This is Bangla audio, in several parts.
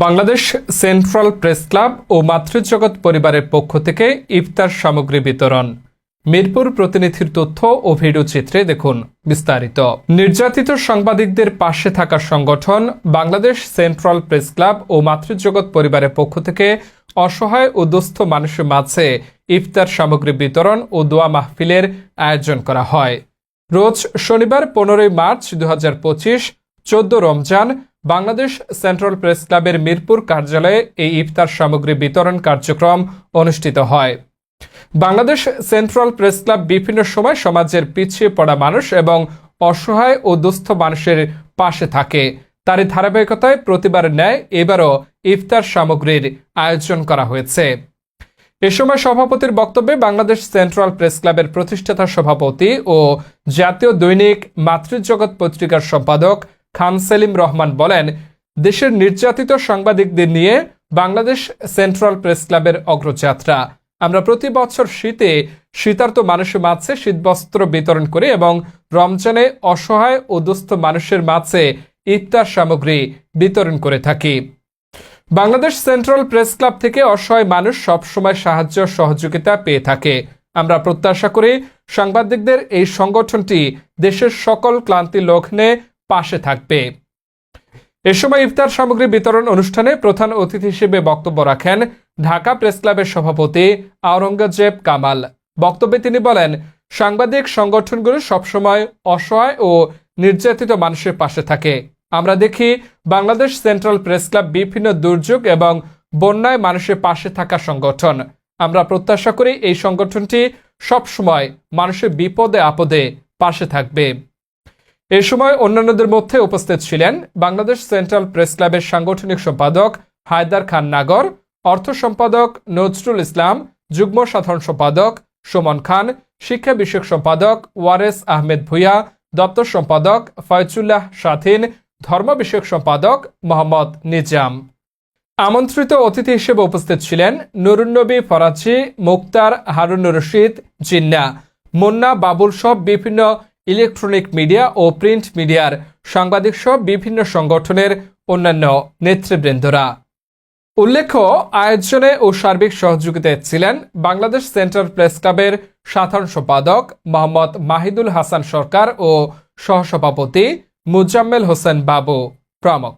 বাংলাদেশ সেন্ট্রাল প্রেস ক্লাব ও মাতৃজগৎ পরিবারের পক্ষ থেকে ইফতার সামগ্রী বিতরণ। মিরপুর প্রতিনিধির তথ্য ও ভিডিও চিত্রে দেখুন বিস্তারিত। নির্যাতিত সাংবাদিকদের পাশে থাকা সংগঠন বাংলাদেশ সেন্ট্রাল প্রেস ক্লাব ও মাতৃজগৎ পরিবারের পক্ষ থেকে অসহায় ও দুস্থ মানুষের মাঝে ইফতার সামগ্রী বিতরণ ও দোয়া মাহফিলের আয়োজন করা হয়। রোজ শনিবার পনেরোই মার্চ দু হাজার পঁচিশ, চোদ্দ রমজান বাংলাদেশ সেন্ট্রাল প্রেস ক্লাবের মিরপুর কার্যালয়ে এই ইফতার সামগ্রী বিতরণ কার্যক্রম অনুষ্ঠিত হয়। বাংলাদেশ সেন্ট্রাল প্রেস ক্লাব বিভিন্ন সময় সমাজের পিছিয়ে পড়া মানুষ এবং অসহায় ও দুস্থ মানুষের পাশে থাকে। তারই ধারাবাহিকতায় প্রতিবার ন্যায় এবারও ইফতার সামগ্রীর আয়োজন করা হয়েছে। এ সময় সভাপতির বক্তব্যে বাংলাদেশ সেন্ট্রাল প্রেস ক্লাবের প্রতিষ্ঠাতা সভাপতি ও জাতীয় দৈনিক মাতৃজগৎ পত্রিকার সম্পাদক খান সেলিম রহমান বলেন, দেশের নির্যাতিত সাংবাদিকদের নিয়ে বাংলাদেশ সেন্ট্রাল প্রেস ক্লাবের অগ্রযাত্রা। আমরা প্রতি বছর শীতে শীতার্ত মানুষের মাঝে শীতবস্ত্র বিতরণ করি এবং রমজানে অসহায় ও দুস্থ মানুষের মাঝে ইফতার সামগ্রী বিতরণ করে থাকি। বাংলাদেশ সেন্ট্রাল প্রেস ক্লাব থেকে অসহায় মানুষ সবসময় সাহায্য সহযোগিতা পেয়ে থাকে। আমরা প্রত্যাশা করি সাংবাদিকদের এই সংগঠনটি দেশের সকল ক্লান্তি লগ্নে পাশে থাকবে। এ সময় ইফতার সামগ্রী বিতরণ অনুষ্ঠানে প্রধান অতিথি হিসেবে বক্তব্য রাখেন ঢাকা প্রেস ক্লাবের সভাপতি আওরঙ্গজেব কামাল। বক্তব্যে তিনি বলেন, সাংবাদিক সংগঠনগুলো সবসময় অসহায় ও নির্যাতিত মানুষের পাশে থাকে। আমরা দেখি, বাংলাদেশ সেন্ট্রাল প্রেস ক্লাব বিভিন্ন দুর্যোগ এবং বন্যায় মানুষের পাশে থাকা সংগঠন। আমরা প্রত্যাশা করি এই সংগঠনটি সবসময় মানুষের বিপদে আপদে পাশে থাকবে। এ সময় অন্যান্যদের মধ্যে উপস্থিত ছিলেন বাংলাদেশ সেন্ট্রাল প্রেস ক্লাবের সাংগঠনিক সম্পাদক হায়দার খান নাগর, অর্থ সম্পাদক নজরুল ইসলাম, যুগ্ম সাধারণ সম্পাদক সুমন খান, শিক্ষা বিষয়ক সম্পাদক ওয়ারেস আহমেদ ভুইয়া, দপ্তর সম্পাদক ফয়জুল্লাহ স্বাধীন, ধর্ম বিষয়ক সম্পাদক মোহাম্মদ নিজাম। আমন্ত্রিত অতিথি হিসেবে উপস্থিত ছিলেন নুরুন্নবী ফরাজি মুক্তার হারুন রশিদ জিন্না, মুন্না বাবুল সহ বিভিন্ন ইলেকট্রনিক মিডিয়া ও প্রিন্ট মিডিয়ার সাংবাদিক সহ বিভিন্ন সংগঠনের অন্যান্য নেতৃবৃন্দরা। উল্লেখ্য, আয়োজনে ও সার্বিক সহযোগিতায় ছিলেন বাংলাদেশ সেন্ট্রাল প্রেস ক্লাবের সাধারণ সম্পাদক মোহাম্মদ মাহিদুল হাসান সরকার ও সহসভাপতি মুজাম্মেল হোসেন বাবু প্রমুখ।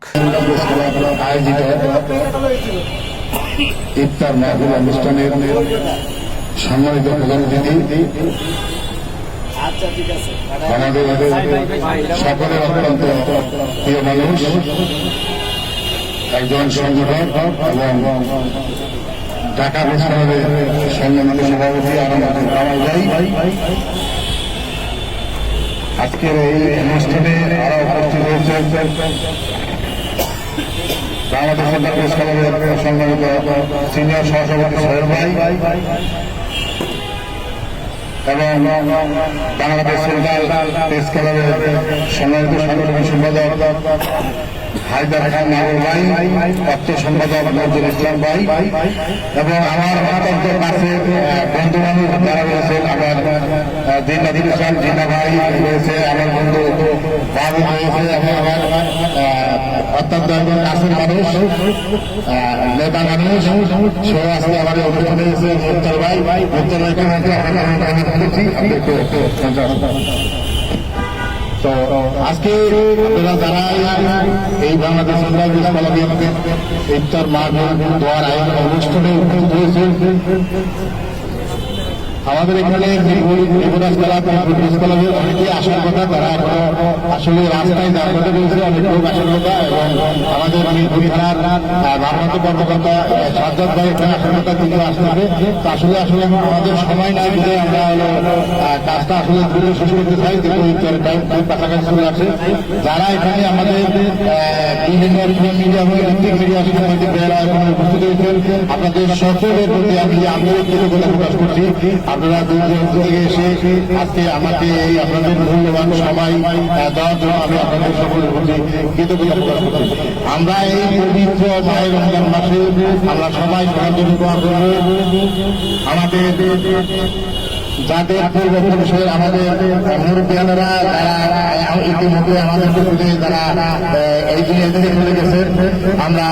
সম্মানিত প্রধান অতিথি আমাদের সকলের অত্যন্ত প্রিয় মানুষ একজন সংগঠক এবং ঢাকা বিশ্ববিদ্যালয়ের সম্মানিত সভাপতি আনন্দ কামাল ভাই। আজকের এই অনুষ্ঠানে আরও উপস্থিত রয়েছে বাংলাদেশ সরকার সম্মানিত সিনিয়র সহসভাপতি সোহেল ভাই। এবং বাংলাদেশ সেন্ট্রাল প্রেস ক্লাবের সম্মানিত সাংগঠনিক সম্পাদক হায়দার খান নাগর ভাই অর্থ সম্পাদক নজরুল ইসলাম ভাই এবং আমার অত্যন্ত কাছে বন্ধু বান্ধব যারা রয়েছেন, আমার জিন্না দিন ইসলাম জিন্না ভাই রয়েছে আমার বন্ধু বাবু রয়েছে এবং আমার অত্যন্ত একজন কাছের মানুষ আজকে আপনারা যারা এই বাংলাদেশ ইফতার মাহফিল দোয়ার আয়োজন অনুষ্ঠানে উপস্থিত হয়েছে। আমাদের এখানে নিবরাজ কলা প্রেস ক্লাবের অনেকেই আসার কথা তারা এখনও আসলে রাস্তায় যাওয়ার কথা বলছে অনেক লোক আসার কথা এবং আমাদের মিরপুর থানার ভারপ্রাপ্ত কর্মকর্তা সাজ্জাদ ভাই এখানে আসার কথা তিনি আসতে তো আসলে আসলে আমাদের সময় নাই বলে আমরা হলো কাজটা আসলে দ্রুত শেষ করতে চাই, কিন্তু ইফতারের টাইম খুব কাছাকাছি চলে আসে। যারা এখানে আমাদের বিভিন্ন মিডিয়া এবং ইলেকট্রিক মিডিয়া সাংবাদিক ভাইয়েরা এখানে উপস্থিত হয়েছেন, আপনাদের সকলের প্রতি আমি আমিও কৃতজ্ঞতা প্রকাশ করছি। আপনারা দূর দূরান্ত থেকে এসে আজকে আমাকে এই আপনাদের মূল্যবান আহ, দেওয়ার জন্য আমি আপনাদের সকলের প্রতি কৃতজ্ঞতা প্রকাশ করছি। আমরা এই পবিত্র মায়ের রমজান মাসে আমরা সবাই জন্য দোয়া করব। আমাদের যাদের পূর্বপুরুষের আমাদের মুরব্বিয়ানেরা যারা ইতিমধ্যে আমাদের যারা এই জিনিস চলে গেছেন আমরা